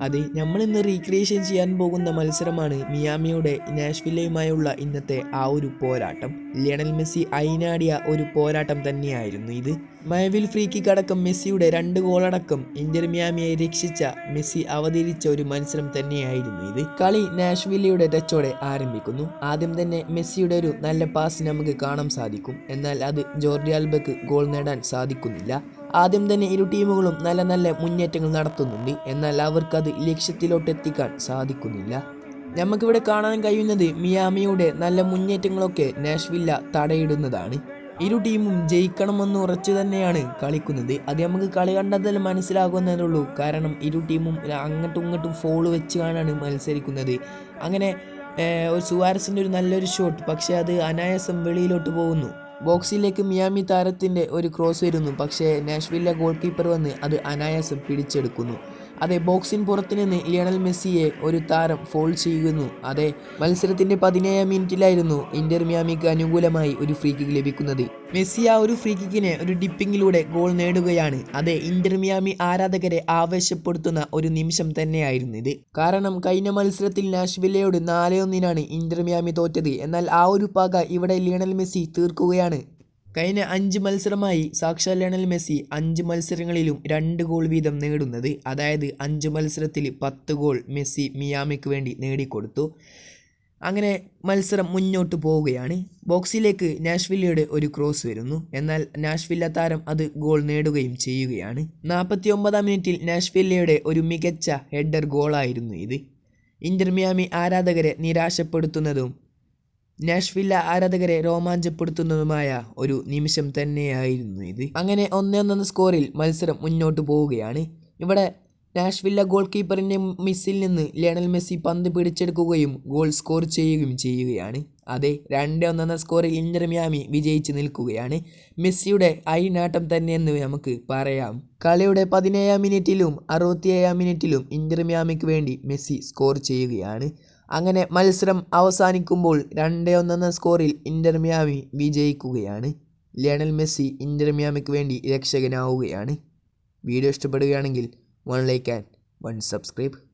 അതെ നമ്മൾ ഇന്ന് റീക്രിയേഷൻ ചെയ്യാൻ പോകുന്ന മത്സരമാണ് മിയാമിയുടെ നാഷ്വില്ലയുമായുള്ള ഇന്നത്തെ ആ ഒരു പോരാട്ടം. ലിയണൽ മെസ്സി അയിനാടിയ ഒരു പോരാട്ടം തന്നെയായിരുന്നു ഇത്. മയവിൽ ഫ്രീ കിക്ക് അടക്കം മെസ്സിയുടെ രണ്ട് ഗോളടക്കം ഇന്റർ മിയാമിയെ രക്ഷിച്ച മെസ്സി അവതരിച്ച ഒരു മത്സരം തന്നെയായിരുന്നു ഇത്. കളി നാഷ്വില്ലയുടെ ടച്ചോടെ ആരംഭിക്കുന്നു. ആദ്യം തന്നെ മെസ്സിയുടെ ഒരു നല്ല പാസ് നമുക്ക് കാണാൻ സാധിക്കും. എന്നാൽ അത് ജോർഡി ആൽബക്ക് ഗോൾ നേടാൻ സാധിക്കുന്നില്ല. ആദ്യം തന്നെ ഇരു ടീമുകളും നല്ല നല്ല മുന്നേറ്റങ്ങൾ നടത്തുന്നുണ്ട്. എന്നാൽ അവർക്കത് ലക്ഷ്യത്തിലോട്ട് എത്തിക്കാൻ സാധിക്കുന്നില്ല. നമുക്കിവിടെ കാണാൻ കഴിയുന്നത് മിയാമിയുടെ നല്ല മുന്നേറ്റങ്ങളൊക്കെ നാഷ്വില്ല തടയിടുന്നതാണ്. ഇരു ടീമും ജയിക്കണമെന്ന് ഉറച്ചു തന്നെയാണ് കളിക്കുന്നത്. അത് നമുക്ക് കളി കണ്ടതിൽ മനസ്സിലാകുന്നതേ ഉള്ളൂ കാരണം ഇരു ടീമും അങ്ങോട്ടും ഇങ്ങോട്ടും ഫോൾ വെച്ച് കാണാണ് മത്സരിക്കുന്നത്. അങ്ങനെ ഒരു സുവാരസിന്റെ ഒരു നല്ലൊരു ഷോട്ട് പക്ഷേ അത് അനായാസം വെളിയിലോട്ട് പോകുന്നു. ബോക്സിലേക്ക് മിയാമി താരത്തിന്റെ ഒരു ക്രോസ് വരുന്നു. പക്ഷേ നാഷ്വില്ല ഗോൾ കീപ്പർ വന്ന് അത് അനായാസം പിടിച്ചെടുക്കുന്നു. അതെ ബോക്സിന് പുറത്ത് നിന്ന് ലിയണൽ മെസ്സിയെ ഒരു താരം ഫോൾ ചെയ്യുന്നു. അതെ മത്സരത്തിന്റെ പതിനേഴാം മിനിറ്റിലായിരുന്നു ഇന്റർ മിയാമിക്ക് അനുകൂലമായി ഒരു ഫ്രീ കിക്ക് ലഭിക്കുന്നത്. മെസ്സി ആ ഒരു ഫ്രീ കിക്കിനെ ഒരു ഡിപ്പിങ്ങിലൂടെ ഗോൾ നേടുകയാണ്. അതെ ഇന്റർ മിയാമി ആരാധകരെ ആവേശപ്പെടുത്തുന്ന ഒരു നിമിഷം തന്നെയായിരുന്നു ഇത്. കാരണം കഴിഞ്ഞ മത്സരത്തിൽ നാഷ്വില്ലയോട് നാലേ ഒന്നിനാണ് ഇന്റർ മിയാമി തോറ്റത്. എന്നാൽ ആ ഒരു പക ഇവിടെ ലിയണൽ മെസ്സി തീർക്കുകയാണ്. കഴിഞ്ഞ അഞ്ച് മത്സരമായി സാക്ഷാൽ ലയണൽ മെസ്സി അഞ്ച് മത്സരങ്ങളിലും രണ്ട് ഗോൾ വീതം നേടുന്നത്. അതായത് അഞ്ച് മത്സരത്തിൽ പത്ത് ഗോൾ മെസ്സി മിയാമിക്ക് വേണ്ടി നേടിക്കൊടുത്തു. അങ്ങനെ മത്സരം മുന്നോട്ട് പോവുകയാണ്. ബോക്സിലേക്ക് നാഷ്വില്ലയുടെ ഒരു ക്രോസ് വരുന്നു. എന്നാൽ നാഷ്വില്ല താരം അത് ഗോൾ നേടുകയും ചെയ്യുകയാണ്. നാൽപ്പത്തി ഒമ്പതാം മിനിറ്റിൽ നാഷ്വില്ലയുടെ ഒരു മികച്ച ഹെഡർ ഗോളായിരുന്നു ഇത്. ഇന്റർ മിയാമി ആരാധകരെ നിരാശപ്പെടുത്തുന്നതും നാഷ്വില്ല ആരാധകരെ രോമാഞ്ചപ്പെടുത്തുന്നതുമായ ഒരു നിമിഷം തന്നെയായിരുന്നു ഇത്. അങ്ങനെ ഒന്നേ ഒന്നെന്ന സ്കോറിൽ മത്സരം മുന്നോട്ട് പോവുകയാണ്. ഇവിടെ നാഷ്വില്ല ഗോൾ കീപ്പറിന്റെ മിസ്സിൽ നിന്ന് ലയണൽ മെസ്സി പന്ത് പിടിച്ചെടുക്കുകയും ഗോൾ സ്കോർ ചെയ്യുകയും ചെയ്യുകയാണ്. അതെ രണ്ട് ഒന്നെന്ന സ്കോറിൽ ഇന്റർ വിജയിച്ച് നിൽക്കുകയാണ്. മെസ്സിയുടെ അയിനാട്ടം തന്നെയെന്ന് നമുക്ക് പറയാം. കളിയുടെ പതിനേഴാം മിനിറ്റിലും അറുപത്തിയേഴാം മിനിറ്റിലും ഇന്റർ വേണ്ടി മെസ്സി സ്കോർ ചെയ്യുകയാണ്. അങ്ങനെ മത്സരം അവസാനിക്കുമ്പോൾ രണ്ട് ഒന്നെന്ന സ്കോറിൽ ഇന്റർ മിയാമി വിജയിക്കുകയാണ്. ലിയണൽ മെസ്സി ഇന്റർ മിയാമിക്ക് വേണ്ടി രക്ഷകനാവുകയാണ്. വീഡിയോ ഇഷ്ടപ്പെടുകയാണെങ്കിൽ one like and one subscribe